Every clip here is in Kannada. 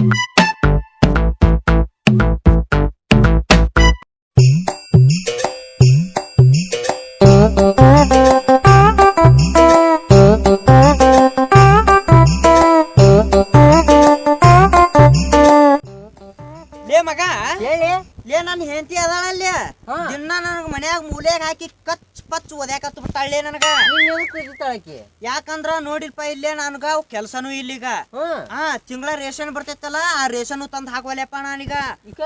you ಲೇ ಮಗ. ಹೇಳಿ. ಲೇ ನನ್ನ ಹೆಂಡತಿ ಅದಾಳ ಅಲ್ಲಿ. ಹಾ. ದಿನ ನನಗ ಮನ್ಯಾಗ ಮೂಲೆಗ್ ಹಾಕಿ ಕಚ್ ಪಚ್ ಒದ್ಯಾಕತ್ ಬಿಟ್ಟಾಳೆ ನನಗ. ಕುದಿತಾಳಕಿ ಯಾಕಂದ್ರ ನೋಡಿಲ್ಪ ಇಲ್ಲೇ ನನಗ ಕೆಲ್ಸನೂ ಇಲ್ಲಿಗ. ಹಾ. ತಿಂಗಳ ರೇಷನ್ ಬರ್ತೈತಲ್ಲ ಆ ರೇಷನ್ ತಂದ್ ಹಾಕವಲ್ಯಪ್ಪ ನಾನೀಗ?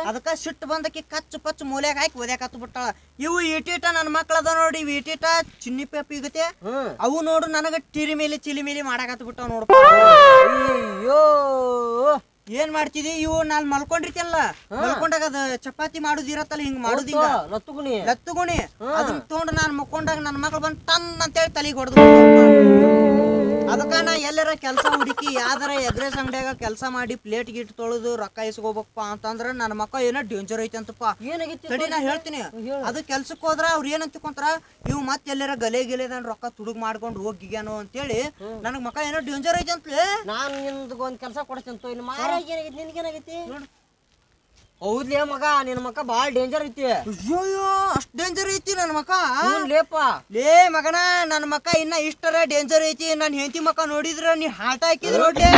ಅದಕ್ಕ ಸಿಟ್ಟು ಬಂದಕಿ ಕಚ್ ಪಚ್ ಮೂಲೆಗ್ ಹಾಕಿ ಒದ್ಯಾಕತ್ ಬಿಟ್ಟಾಳ. ಇವು ಈಟೀಟ ನನ್ನ ಮಕ್ಳ ಅದ ನೋಡಿ ಇವು ಈಟೀಟ ಚಿನ್ನಿ ಪೇಪ್ ಈಗತೆ ಅವು ನೋಡು ನನಗ ಟಿರಿ ಮೇಲೆ ಚಿಲಿ ಮೇಲೆ ಮಾಡಾಕತ್ ಬಿಟ್ಟಾವ ನೋಡಪ್ಪ ಅಯ್ಯೋ ಏನ್ ಮಾಡ್ತಿದಿ? ಇವು ನಾನ್ ಮಲ್ಕೊಂಡಿರ್ತಲ್ಲ ಮಲ್ಕೊಂಡಾಗ ಅದ ಚಪಾತಿ ಮಾಡುದಿರತ್ತಲ್ಲ ಹಿಂಗ್ ಮಾಡೋದಿಂಗ ಲತ್ತುಗುಣಿ ಲತ್ತುಗುಣಿ. ಅದನ್ನ ತಗೊಂಡ್ ನಾನ್ ಮಕ್ಕೊಂಡಾಗ ನನ್ನ ಮಗಳು ಬಂದ್ ತನ್ ಅಂತೇಳಿ ತಲೆಗೆ ಹೊಡೆದು ಅದಕ್ಕ ನಾ ಎಲ್ಲರ ಕೆಲಸ ಹುಡುಕಿ ಯಾವ್ದಾರ ಎಗ್ರೆಸ್ ಅಂಗಡಿಯಾಗ ಕೆಲಸ ಮಾಡಿ ಪ್ಲೇಟ್ ಗಿಟ್ ತೊಳೆದು ರೊಕ್ಕ ಇಸ್ಕೋಬೇಕಪ್ಪ ಅಂತಂದ್ರ ನನ್ನ ಮಕ್ಕ ಏನೋ ಡೇಂಜರ್ ಐತಿ ಅಂತಪ್ಪ ತಡಿ ನಾ ಹೇಳ್ತೀನಿ. ಹೇಳು. ಅದು ಕೆಲ್ಸಕ್ಕೆ ಹೋದ್ರ ಅವ್ರ ಏನಂತ ಅಂತಿಕೊಂತಾರ ಇವ್ ಮತ್ತೆ ಎಲ್ಲರ ಗಲೆ ಗಿಲೆ ನನ್ ರೊಕ್ಕ ತುಡುಗ್ ಮಾಡ್ಕೊಂಡು ಹೋಗಿಗ್ಯಾನೋ ಅಂತೇಳಿ ನನಗ್ ಮಕ್ಕ ಏನೋ ಡೇಂಜರ್ ಐತಿ ಅಂತಲೇ ನಾನ್ನಿಂದ ಒಂದ್ ಕೆಲಸ ಕೊಡ್ತೀನಿ ಮಾರಾಗಿ ಏನಾಗೈತಿ? ನಿನ್ಗೇನಾಗೈತಿ? ನೋಡು. ಹೌದ್ಲೇ ಮಗ ನಿನ್ನ ಮಕ್ಕ ಬಾಳ ಡೇಂಜರ್ ಐತಿ. ಅಯ್ಯೋ ಅಷ್ಟ್ ಡೇಂಜರ್ ಐತಿ ನನ್ನ ಮಕ್ಕ? ಹ್ಞೂ ಲೇಪ. ಲೇ ಮಗನ ನನ್ನ ಮಕ್ಕ ಇನ್ನ ಇಷ್ಟರ ಡೇಂಜರ್ ಐತಿ. ನನ್ ಹೆಂಡತಿ ಮಕ್ಕ ನೋಡಿದ್ರ ನೀ ಹಾಟ ಹಾಕಿದ್ರ ನೋಡ್ಲಿ.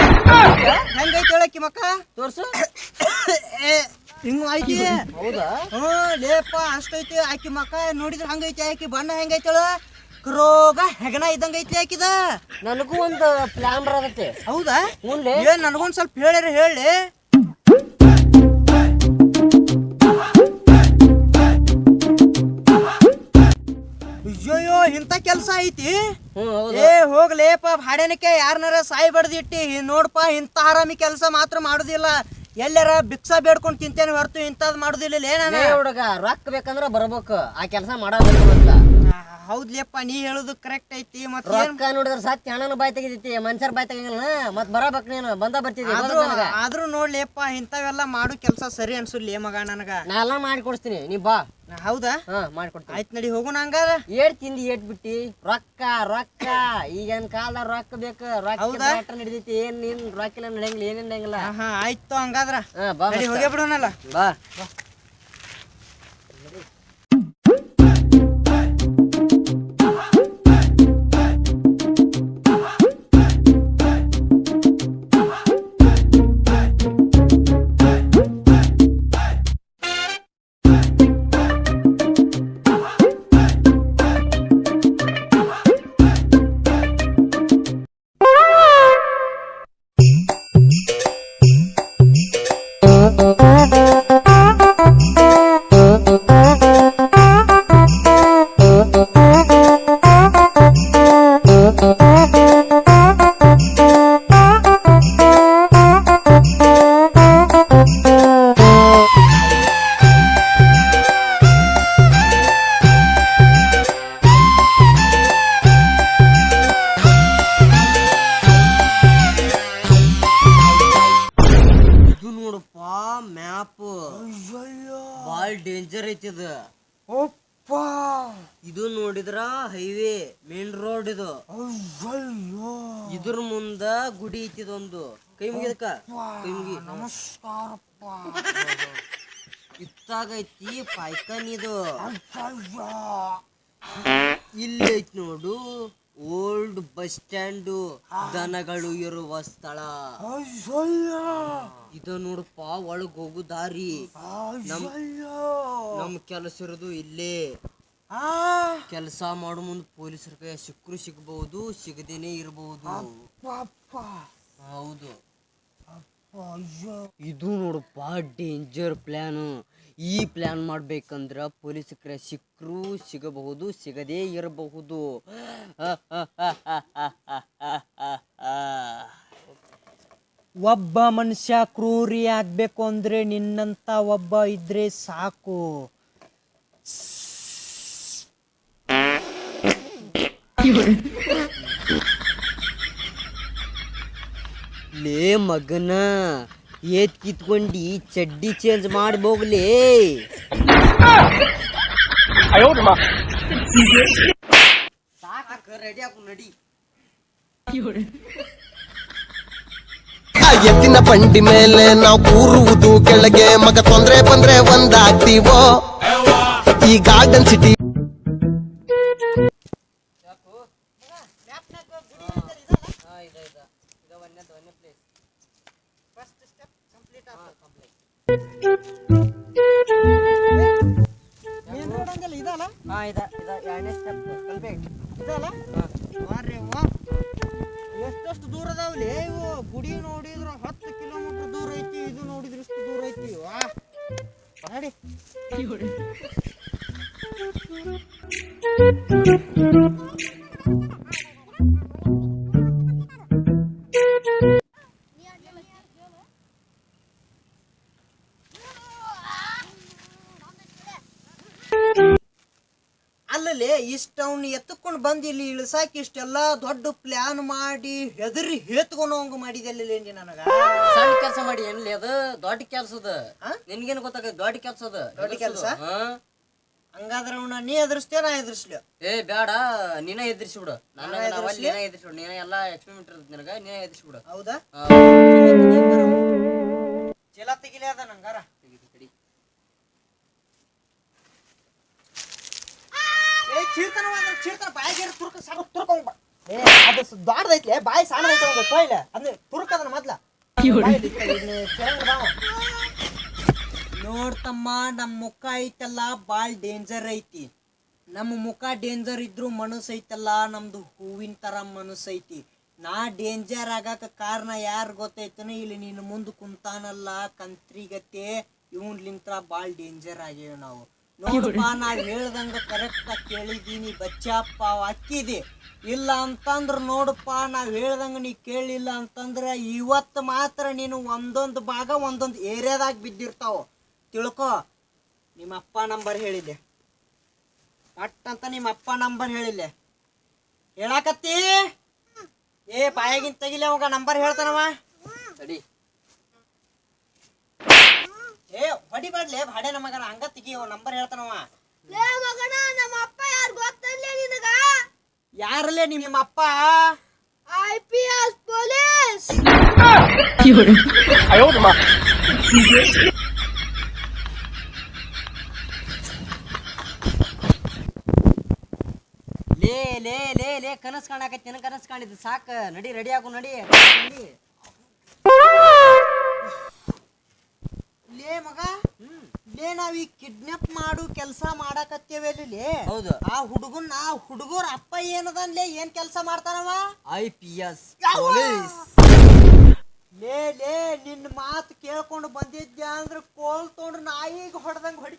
ಹೆಂಗೈತಿ ಹೇಳಕ್ಕಿ ಮಕ್ಕ? ತೋರ್ಸು. ಹಿಂಗ್ ಐತಿ ಹೌದಾ? ಹ್ಞೂ ಲೇಪ ಅಷ್ಟೈತಿ ಆಕಿ ಮಕ್ಕ. ನೋಡಿದ್ರ ಹಂಗೈತಿ ಆಕಿ ಬಣ್ಣ ಹೆಂಗೈತಿ ಹೇಳ? ರೋಗ ಹೆಗನ ಇದ್ದಂಗ ಐತಿ ಹಾಕಿದ ನನಗೂ ಒಂದು ಪ್ಲಾನ್ ಬರದತ್ತೆ ಹೌದಾ? ಏನ್ ನನಗೊಂದ್ ಸ್ವಲ್ಪ ಹೇಳ್ಯಾರ ಹೇಳಿ ಕೆಲ್ಸ ಐತಿ? ಏ ಹೋಗ್ಲೇಪ ಭಾಡ್ಯಾನಕ್ಕೆ ಯಾರನಾರ ಸಾಯಿ ಬಡ್ದಿಟ್ಟಿ ನೋಡ್ಪ ಇಂತ ಆರಾಮಿ ಕೆಲಸ ಮಾತ್ರ ಮಾಡುದಿಲ್ಲ. ಎಲ್ಲಾರ ಭಿಕ್ಷಾ ಬೇಡ್ಕೊಂಡು ತಿಂತೇನೆ ಹೊರತು ಇಂಥದ್ ಮಾಡುದಿಲ್ಲ ಹುಡುಗ ರೊಕ್ಕ ಬೇಕಂದ್ರ ಬರ್ಬೇಕು. ಆ ಕೆಲಸ ಮಾಡೋದಿಲ್ಲ ಹೌದ್ಲೇಪ್ಪ ನೀ ಹೇಳುದು ಕರೆಕ್ಟ್ ಐತಿ ಮತ್ತೆ ರೊಕ್ಕ ನೋಡಿದ್ರ ಸತ್ಯ ಹಣನ ಬಾಯ್ ತೆಗಿತೈತಿ ಮನುಷ್ಯರ ಬಾಯ್ ತೆಗಿಲ್ಲ ಮತ್ ಬರಬೇಕು ನೀನು ಬಂದ ಬರ್ತಿದ್ದಿ ಆದ್ರೂ ಆದ್ರೂ ನೋಡ್ಲೇಪ್ಪ ಇಂಥವೆಲ್ಲ ಮಾಡು ಕೆಲಸ ಸರಿ ಅನ್ಸುಲ್ಲೇ ಮಗ ನನಗ. ನಾ ಎಲ್ಲ ಮಾಡಿ ಕೊಡಿಸ್ತೀನಿ ನೀ ಬಾ. ಹೌದಾ? ಹಾ ಮಾಡಿ ಕೊಡ್ತೀನಿ. ಆಯ್ತ್ ನಡಿ ಹೋಗು ನಂಗ. ಏಟ್ ತಿಂದಿ ಏಟ್ ಬಿಟ್ಟಿ ರೊಕ್ಕ ರೊಕ್ಕ. ಈಗಿನ ಕಾಲದ ರೊಕ್ಕ ಬೇಕು ರೊಕ್ಕ ನಡಿತೈತಿ ಏನ್ ನೀನ್ ರೊಕ್ಕ ನಡೆಯಂಗಿಲ್ಲ ಏನೇನ್ ನಡೆಯಂಗಿಲ್ಲ ಹಾ, ಆಯ್ತು ಹಂಗಾದ್ರ. ಬಾ. ಹೋಗೇ ಬಿಡೋಣಲ್ಲ ಬಾ. ಬಾಳ್ ಡೇಂಜರ್ ಐತಿ ಇದು. ಇದು ನೋಡಿದ್ರ ಹೈವೇ ಮೇನ್ ರೋಡ್ ಇದು. ಇದ್ರ ಮುಂದ ಗುಡಿ ಐತಿ ಇದೊಂದು. ಕೈ ಮುಗಿದಕ್ಕ ಕೈ ಮುಗಿ. ನಮಸ್ಕಾರಪ್ಪ. ಇತ್ತಾಗೈತಿ ಪಾಯ್ಕನ್ ಇದು. ಇಲ್ಲಿ ಐತಿ ನೋಡು. ಓಲ್ಡ್ ಬಸ್ ಸ್ಟ್ಯಾಂಡ್ ದನಗಳು ಇರುವ ಸ್ಥಳ. ಇದು ನೋಡಪ್ಪ ಒಳಗ್ ಹೋಗು ದಾರಿ. ನಮ್ ನಮ್ ಕೆಲಸ ಇರೋದು ಇಲ್ಲೇ. ಕೆಲಸ ಮಾಡೋ ಮುಂದೆ ಪೊಲೀಸರ ಕೈ ಸಿಕ್ಕರು ಸಿಗಬಹುದು ಸಿಗದೇನೆ ಇರಬಹುದು ಹೌದು. ಇದು ನೋಡಪ್ಪ ಡೇಂಜರ್ ಪ್ಲಾನ್ ಈ ಪ್ಲಾನ್ ಮಾಡ್ಬೇಕಂದ್ರ ಪೊಲೀಸ್ ಕೈ ಸಿಕ್ಕರು ಸಿಗಬಹುದು, ಸಿಗದೇ ಇರಬಹುದು. ಒಬ್ಬ ಮನುಷ್ಯ ಕ್ರೂರಿ ಆಗ್ಬೇಕು ಅಂದ್ರೆ ನಿನ್ನಂತ ಒಬ್ಬ ಇದ್ರೆ ಸಾಕು. ಲೇ ಮಗನ. ಏತ್ ಕಿತ್ಕೊಂಡಿ ಚಡ್ಡಿ ಚೇಂಜ್ ಮಾಡ್ಬೋಗ್ಲೇ ರೆಡಿ ಹಾಕು ನಡಿ. ಎತ್ತಿನ ಬಂಡಿ ಮೇಲೆ ನಾವು ಕೂರುವುದು ಕೆಳಗೆ. ಮಗ ತೊಂದ್ರೆ ಬಂದ್ರೆ ಒಂದಾಗ್ತೀವೋ? ಈ ಗಾರ್ಡನ್ ಸಿಟಿ ರೋಡ್ ಇದಲ್ಲ? ಹಾ ಇದ ಇದ ಎರಡನೇ ಸ್ಟೆಪ್ ಕಲ್ಬೇಕು ಇದಲ್ಲ? ಮಾರ್ರೆ ವಾ ಎಷ್ಟೆಷ್ಟು ದೂರ ಅದಾವಲ್ಲಿ ಇವು ಗುಡಿ ನೋಡಿದ್ರ ಹತ್ತು ಕಿಲೋಮೀಟರ್ ದೂರ ಐತಿ ಇದು ನೋಡಿದ್ರ ಇಷ್ಟು ದೂರ ಐತಿ. ವಾ. ನಡಿ ಅಲ್ಲಲ್ಲಿ ಇಷ್ಟವನ್ನ ಎತ್ತಕೊಂಡು ಬಂದು ಇಲ್ಲಿ ಇಳಿಸಾಕಿ ಇಷ್ಟೆಲ್ಲ ದೊಡ್ಡ ಪ್ಲಾನ್ ಮಾಡಿ ಹೆದರಿ ಹೇತ್ಕೊಂಡು ಹಂಗ ಮಾಡಿದೆಲ್ಲ ನನಗ. ಸಣ್ಣ ಕೆಲಸ ಮಾಡಿ ಎಲ್ಲಿ ಅದು? ದೊಡ್ಡ ಕೆಲ್ಸದ. ನಿನ್ಗೇನು ಗೊತ್ತಾಗ ದೊಡ್ಡ ಕೆಲ್ಸ ಅದ ದೊಡ್ಡ ಕೆಲ್ಸ? ಹಂಗಾದ್ರ ಅವನ ನೀ ಎದುರಿಸ್ತೇ ನಾ ಎದುರಿಸ್ಲಿ? ಏ ಬೇಡ. ನೀನ ಎದ್ರಿಸಿ ಬಿಡು. ನಾನ ನೀನ ಎದ್ರಿಸಿ ಬಿಡು. ನೀನ ಎಲ್ಲಾ ಎಕ್ಸ್ಪೆರಿಮೆಂಟ್ ಇರ್ತದೆ ನಿನಗ ನೀನ ಎದ್ರಿಸಿ ಬಿಡು. ಹೌದಾ. ಚೀಲ ತೆಗಿಲಿ ಅದ ನಂಗಾರ. ಚೀರ್ತನ ಬಾಯಿಗೆ ತುರ್ಕ ಸಾಕು ತುರ್ಕೊಂಡ್ ಏ ಅದು ಸ- ದೊಡ್ಡದೈತ್ಲೆ ಬಾಯಿ ಐತೆ ಒಂದು ತುರ್ಕ ಅದನ್ನ ಮೊದ್ಲ. ನೋಡ್ತಮ್ಮ ನಮ್ಮ ಮುಖ ಐತಲ್ಲ ಬಾಳ್ ಡೇಂಜರ್ ಐತಿ. ನಮ್ಮ ಮುಖ ಡೇಂಜರ್ ಇದ್ರು ಮನಸ್ಸು ಐತಲ್ಲ ನಮ್ದು ಹೂವಿನ ತರ ಮನಸ್ಸು ಐತಿ. ನಾ ಡೇಂಜರ್ ಆಗಾಕ ಕಾರಣ ಯಾರು ಗೊತ್ತೈತನ ಇಲ್ಲಿ ನೀನು ಮುಂದೆ ಕುಂತಾನಲ್ಲ ಕಂತ್ರಿಗತೆ ಇವನ್ಲಿಂತ್ರ ಬಾಳ್ ಡೇಂಜರ್ ಆಗ್ಯಾವ ನಾವು. ನೋಡಪ್ಪ ನಾವ್ ಹೇಳ್ದಂಗ ಕರೆಕ್ಟ್ ಕೇಳಿದೀನಿ ಬಚ್ಚಪ್ಪ ಅಕ್ಕಿದಿ. ಇಲ್ಲ ಅಂತಂದ್ರ ನೋಡಪ್ಪ ನಾವ್ ಹೇಳ್ದಂಗ ನೀ ಕೇಳಿಲ್ಲ ಅಂತಂದ್ರ ಇವತ್ತು ಮಾತ್ರ ನೀನು ಒಂದೊಂದು ಭಾಗ ಒಂದೊಂದು ಏರಿಯಾದಾಗ ಬಿದ್ದಿರ್ತಾವ. ತಿಳ್ಕೊ. ನಿಮ್ಮ ಅಪ್ಪ ನಂಬರ್ ಹೇಳಿದೆ ಪಟ್ ಅಂತ ನಿಮ್ಮ ಅಪ್ಪ ನಂಬರ್ ಹೇಳಿಲ್ಲೆ ಹೇಳಾಕತ್ತಿ? ಏ ಬಾಯಾಗಿನ್ ತೆಗಿಲೆ ಅವಾಗ ನಂಬರ್ ಹೇಳ್ತಾನವ? ತಡಿ. ಏ ಹೊಡಿಬಾಡ್ಲೆ ಭಾಡೆ ನಮಗರ ಹಂಗ ತೆಗಿ ನಂಬರ್ ಹೇಳ್ತಾನವ ಲೇ ಮಗನ ನಮ್ಮ ಅಪ್ಪ ಯಾರು ಗೊತ್ತಲ್ಲೇ ನಿನಗ? ಯಾರಲ್ಲೇ ನಿಮ್ಮ ಅಪ್ಪ? ಐ ಪಿ ಎಸ್ ಪೊಲೀಸ್ ಲೇ ಲೇ ಲೇ ಲೇ ಕನಸ್ ಕಾಣಕತ್ತಿ ನನಗೆ ಕನಸ್ ಕಾಣಿದ್ದು. ಸಾಕ ನಡಿ ರೆಡಿ ಆಗು ನಡಿ ನಡಿ. ಲೇ ಮಗ ಲೇ ನಾವ್ ಈ ಕಿಡ್ನಾಪ್ ಮಾಡು ಕೆಲಸ ಮಾಡಾಕತ್ತೇವೆ ಲೇ. ಹೌದು. ಆ ಹುಡುಗನ್ ಆ ಹುಡುಗರ ಅಪ್ಪ ಏನದನ್ಲೇ ಏನ್ ಕೆಲಸ ಮಾಡ್ತಾನವ? I P S police. ಲೇ ಲೇ ನಿನ್ನ ಮಾತು ಕೇಳ್ಕೊಂಡು ಬಂದಿದ್ದೆ ಅಂದ್ರೆ ಕೋಲ್ ತೊಗೊಂಡು ನಾಯಿಗೆ ಹೊಡೆದಂಗೆ ಹೊಡಿ